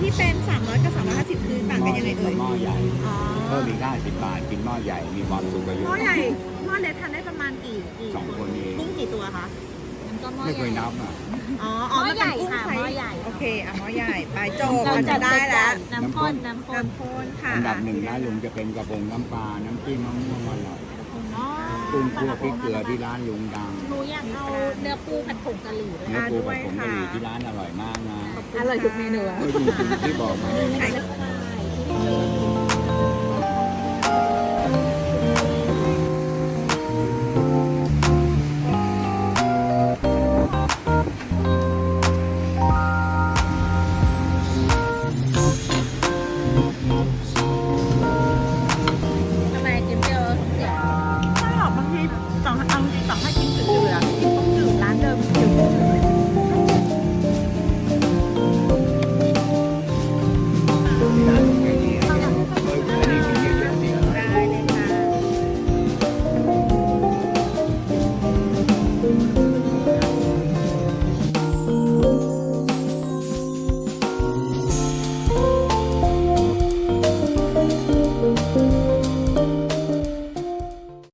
ที่เป็น 300 กับ 350 คือต่างกันยังไงเอ่ยหม้อใหญ่อ๋อเพิ่มอีก50บาทกินหม้อใหญ่มีความสุขกว่าเยหม้ออะใหญ่หม้อเล็กทานได้ประมาณกี่กี่สองคนเองกุ้งกี่ตัวคะไม่เคยนับอะอ๋ออ๋อหม้อใหญ่มันเป็นกุ้งค่ะไซส์หม้อใหญ่โอเคอะหม้อใหญ่ไปจบเราจะได้แล้วน้ำข้นน้ำข้นน้ำข้นค่ะอันดับหนึ่งนะลุงจะเป็นกระพงน้ำปลาน้ำจิ้มมะม่วงอร่อยอ๋อ กุ้งคั่วพริกเกลือที่ร้านลุงดังหนูอยากเอาเนื้อปูผัดผงกะหรี่ด้วยเนื้อปูกับผงกะหรี่ที่ร้านอร่อยมากนะอร่อยทุกเมนูอะไม่จริงๆที่บอกมาไอ้ใช่ที่นี่